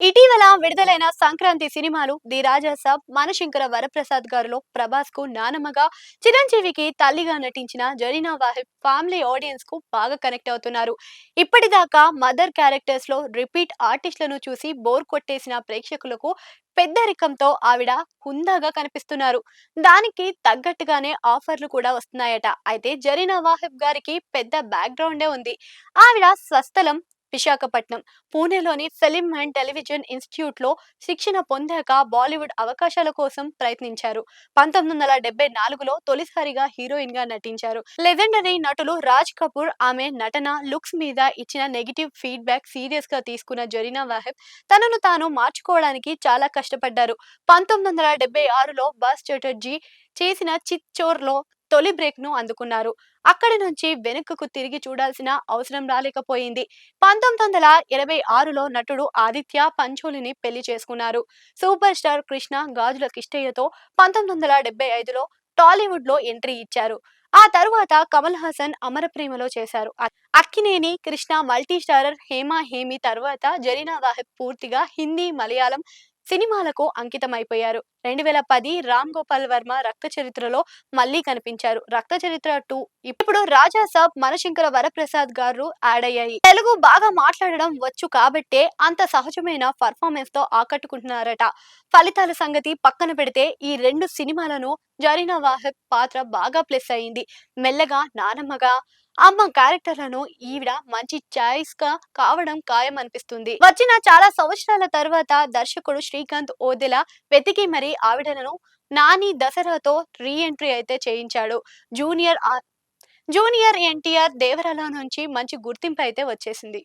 ఇటీవల విడుదలైన సంక్రాంతి సినిమాలు ది రాజా సాబ్ మనశంకర వరప్రసాద్ గారిలో ప్రభాస్కు నానమ్మగా చిరంజీవికి తల్లిగా నటించిన జరీనా వాహిబ్ ఫ్యామిలీ ఆడియన్స్కు బాగా కనెక్ట్ అవుతున్నారు. ఇప్పటిదాకా మదర్ క్యారెక్టర్స్లో రిపీట్ ఆర్టిస్టులను చూసి బోర్ కొట్టేసిన ప్రేక్షకులకు పెద్దరికంతో ఆవిడ హుందాగా కనిపిస్తున్నారు. దానికి తగ్గట్టుగానే ఆఫర్లు కూడా వస్తున్నాయట. అయితే జరీనా వాహిబ్ గారికి పెద్ద బ్యాక్గ్రౌండే ఉంది. ఆవిడ స్వస్థలం విశాఖపట్నం. పూణేలోని ఫిలిం అండ్ టెలివిజన్ ఇన్స్టిట్యూట్లో శిక్షణ పొందాక బాలీవుడ్ అవకాశాల కోసం ప్రయత్నించారు. పంతొమ్మిది వందల డెబ్బై నాలుగులో తొలిసారిగా హీరోయిన్గా నటించారు. లెజెండరీ నటులు రాజ్ కపూర్ ఆమె నటన లుక్స్ మీద ఇచ్చిన నెగిటివ్ ఫీడ్బ్యాక్ సీరియస్గా తీసుకున్న జరీనా వాహెబ్ తనను తాను మార్చుకోవడానికి చాలా కష్టపడ్డారు. పంతొమ్మిది వందల డెబ్బై ఆరులో బాస్ చటర్జీ చేసిన చిత్ చోర్లో తొలి బ్రేక్ను అందుకున్నారు. అక్కడి నుంచి వెనుకకు తిరిగి చూడాల్సిన అవసరం రాలేకపోయింది. పంతొమ్మిది వందల ఎనభై ఆరులో నటుడు ఆదిత్య పంచోలిని పెళ్ళి చేసుకున్నారు. సూపర్ స్టార్ కృష్ణ గాజుల కిష్టయ్యతో పంతొమ్మిది వందల డెబ్బై ఐదులో టాలీవుడ్లో ఎంట్రీ ఇచ్చారు. ఆ తరువాత కమల్ హాసన్ అమర ప్రేమలో చేశారు. అక్కినేని కృష్ణ మల్టీ స్టారర్ హేమా హేమి తర్వాత జరీనా వాహిబ్ పూర్తిగా హిందీ మలయాళం సినిమాలకు అంకితమైపోయారు. రెండు వేల పది రామ్ గోపాల్ వర్మ రక్త చరిత్రలో మళ్ళీ కనిపించారు. రక్త చరిత్ర టూ ఇప్పుడు రాజా సాబ్ మనశంకర వరప్రసాద్ గారు యాడ్ అయ్యాయి. తెలుగు బాగా మాట్లాడడం వచ్చు కాబట్టే అంత సహజమైన పర్ఫార్మెన్స్తో ఆకట్టుకుంటున్నారట. ఫలితాల సంగతి పక్కన పెడితే ఈ రెండు సినిమాలను జరీనా వాహక్ పాత్ర బాగా ప్లస్ అయింది. మెల్లగా నానమ్మగా అమ్మ క్యారెక్టర్లను ఈవిడ మంచి చాయిస్గా కావడం ఖాయం అనిపిస్తుంది వచ్చిన చాలా సంవత్సరాల తర్వాత దర్శకుడు శ్రీకాంత్ ఓదెల వెతికి మరి ఆవిడలను నాని దసరాతో రీ ఎంట్రీ అయితే చేయించాడు. జూనియర్ జూనియర్ ఎన్టీఆర్ దేవరల నుంచి మంచి గుర్తింపు అయితే వచ్చేసింది.